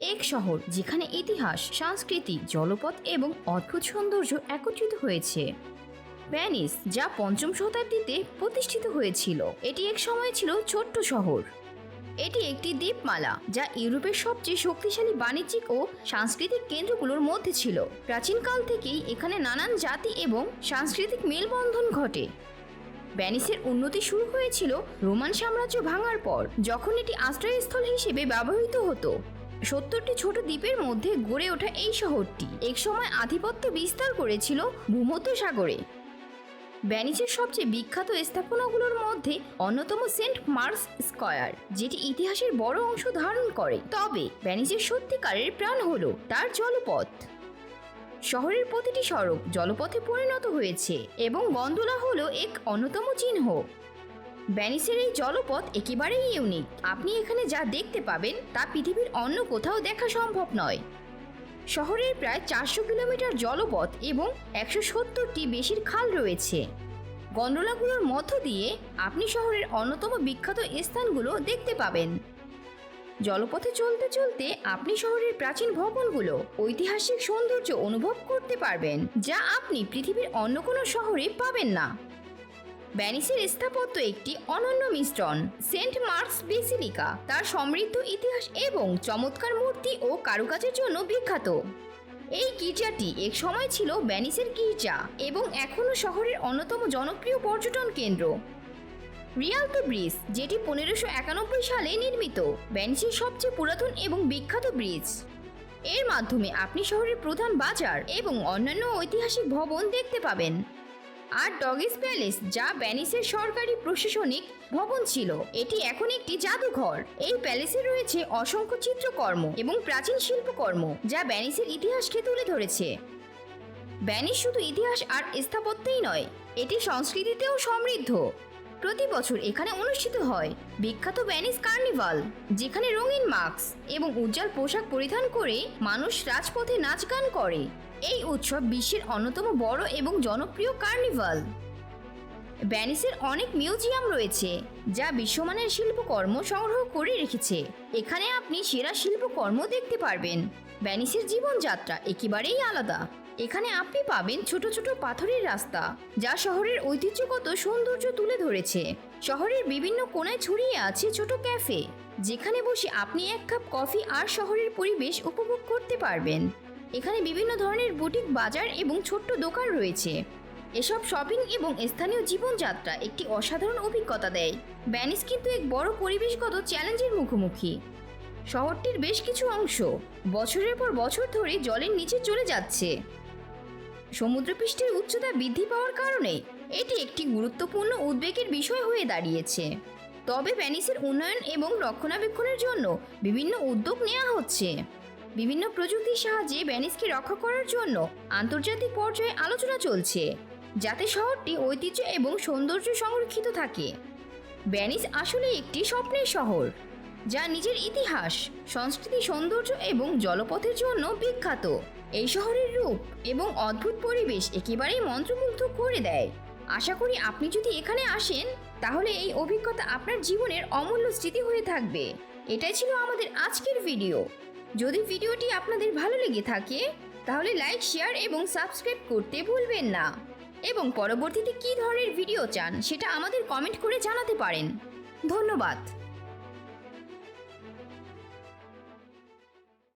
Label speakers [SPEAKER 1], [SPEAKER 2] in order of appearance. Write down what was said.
[SPEAKER 1] এক শহর যেখানে ইতিহাস, সংস্কৃতি, জলপথ এবং অদ্ভুত সৌন্দর্য একত্রিত হয়েছে। প্যানিস যা পঞ্চম শতাব্দীতে প্রতিষ্ঠিত হয়েছিল। এটি এক সময় ছিল ছোট্ট শহর। এটি একটি দ্বীপমালা যা ইউরোপের সবচেয়ে শক্তিশালী বাণিজ্যিক ও সাংস্কৃতিক কেন্দ্রগুলোর মধ্যে ছিল। প্রাচীনকাল থেকেই এখানে নানান জাতি এবং সাংস্কৃতিক মেলবন্ধন ঘটে। ভ্যানিসের উন্নতি শুরু হয়েছিল রোমান সাম্রাজ্য ভাঙার পর, যখন এটি আশ্রয়স্থল হিসেবে ব্যবহৃত হতো। সত্তরটি ছোট দ্বীপের মধ্যে গড়ে ওঠা এই শহরটি একসময় আধিপত্য বিস্তার করেছিল ভূমধ্য সাগরে ভ্যানিসের সবচেয়ে বিখ্যাত স্থাপনাগুলোর মধ্যে অন্যতম সেন্ট মার্কস স্কয়ার, যেটি ইতিহাসের বড় অংশ ধারণ করে। তবে ভ্যানিসের সত্যিকারের প্রাণ হল তার জলপথ। শহরের প্রতিটি সড়ক জলপথে পরিণত হয়েছে এবং গন্ডোলা হলো এক অন্যতম চিহ্ন। ভ্যানিসের এই জলপথ একেবারেই ইউনিক আপনি এখানে যা দেখতে পাবেন তা পৃথিবীর অন্য কোথাও দেখা সম্ভব নয়। শহরের প্রায় চারশো কিলোমিটার জলপথ এবং একশো সত্তরটি বেশির খাল রয়েছে। গন্ডোলাগুলোর মধ্য দিয়ে আপনি শহরের অন্যতম বিখ্যাত স্থানগুলো দেখতে পাবেন। জলপথে চলতে চলতে আপনি শহরের প্রাচীন ভবনগুলো ঐতিহাসিক সৌন্দর্য অনুভব করতে পারবেন, যা আপনি পৃথিবীর অন্য কোনো শহরে পাবেন না। ভ্যানিসের স্থাপত্য একটি অনন্য মিশ্রণ, সেন্ট মার্কস বেসিলিকা। তার সমৃদ্ধ ইতিহাস এবং চমৎকার মূর্তি ও কারুকাজের জন্য বিখ্যাত। এই গির্জাটি এক সময় ছিল ভ্যানিসের গির্জা এবং এখনও শহরের অন্যতম জনপ্রিয় পর্যটন কেন্দ্র। রিয়াল রিয়ালতো ব্রিজ, যেটি পনেরোশো একানব্বই সালে নির্মিত ভ্যানিসের সবচেয়ে পুরাতন এবং বিখ্যাত ব্রিজ। এর মাধ্যমে আপনি শহরের প্রধান বাজার এবং অন্যান্য ঐতিহাসিক ভবন দেখতে পাবেন। আর ডগিস প্যালেস, যা ব্যানিসের সরকারি প্রশাসনিক ভবন ছিল। এটি এখন একটি জাদুঘর। এই প্যালেসে রয়েছে অসংখ্য চিত্রকর্ম এবং প্রাচীন শিল্পকর্ম, যা ব্যানিসের ইতিহাসকে তুলে ধরেছে। ব্যানিস শুধু ইতিহাস আর স্থাপত্যেই নয়, এটি সংস্কৃতিতেও সমৃদ্ধ। প্রতি বছর এখানে অনুষ্ঠিত হয়। বিখ্যাত ভ্যানিস কার্নিভাল, যেখানে রঙিন মাস্ক এবং উজ্জ্বল পোশাক পরিধান করে মানুষ রাজপথে নাচ গান করে। এই উৎসব বিশ্বের অন্যতম বড় এবং জনপ্রিয় কার্নিভাল। ভ্যানিসের অনেক মিউজিয়াম রয়েছে, যা বিশ্বমানের শিল্পকর্ম সংগ্রহ করে রেখেছে। এখানে আপনি সেরা শিল্পকর্ম দেখতে পারবেন। ভ্যানিসের জীবনযাত্রা একেবারেই আলাদা। এখানে আপনি পাবেন ছোট ছোট পাথরের রাস্তা, যা শহরের ঐতিহ্যগত সৌন্দর্য তুলে ধরেছে। শহরের বিভিন্ন কোণায় ছড়িয়ে আছে ছোট ক্যাফে, যেখানে বসে আপনি এক কাপ কফি আর শহরের পরিবেশ উপভোগ করতে পারবেন। এখানে বিভিন্ন ধরনের বুটিক বাজার এবং ছোট্ট দোকান রয়েছে। এসব শপিং এবং স্থানীয় জীবনযাত্রা একটি অসাধারণ অভিজ্ঞতা দেয়। ভ্যানিস কিন্তু এক বড় পরিবেশগত চ্যালেঞ্জের মুখোমুখি। শহরটির বেশ কিছু অংশ বছরের পর বছর ধরে জলের নিচে চলে যাচ্ছে। সমুদ্রপৃষ্ঠের উচ্চতা বৃদ্ধি পাওয়ার কারণে এটি একটি গুরুত্বপূর্ণ উদ্বেগের বিষয় হয়ে দাঁড়িয়েছে। তবে ভ্যানিসের উন্নয়ন এবং রক্ষণাবেক্ষণের জন্য বিভিন্ন উদ্যোগ নেওয়া হচ্ছে। বিভিন্ন প্রযুক্তির সাহায্যে ভ্যানিসকে রক্ষা করার জন্য আন্তর্জাতিক পর্যায়ে আলোচনা চলছে, যাতে শহরটি ঐতিহ্য এবং সৌন্দর্য সংরক্ষিত থাকে। ভ্যানিস আসলে একটি স্বপ্নের শহর, যা নিজের ইতিহাস, সংস্কৃতি সৌন্দর্য এবং জলপথের জন্য বিখ্যাত। এই শহরের রূপ এবং অদ্ভুত পরিবেশ একেবারেই মন্ত্রমুগ্ধ করে দেয়। আশা করি আপনি যদি এখানে আসেন, তাহলে এই অভিজ্ঞতা আপনার জীবনের অমূল্য স্মৃতি হয়ে থাকবে। এটাই ছিল আমাদের আজকের ভিডিও। যদি ভিডিওটি আপনাদের ভালো লেগে থাকে, তাহলে লাইক, শেয়ার এবং সাবস্ক্রাইব করতে ভুলবেন না। এবং পরবর্তীতে কী ধরনের ভিডিও চান, সেটা আমাদের কমেন্ট করে জানাতে পারেন। ধন্যবাদ।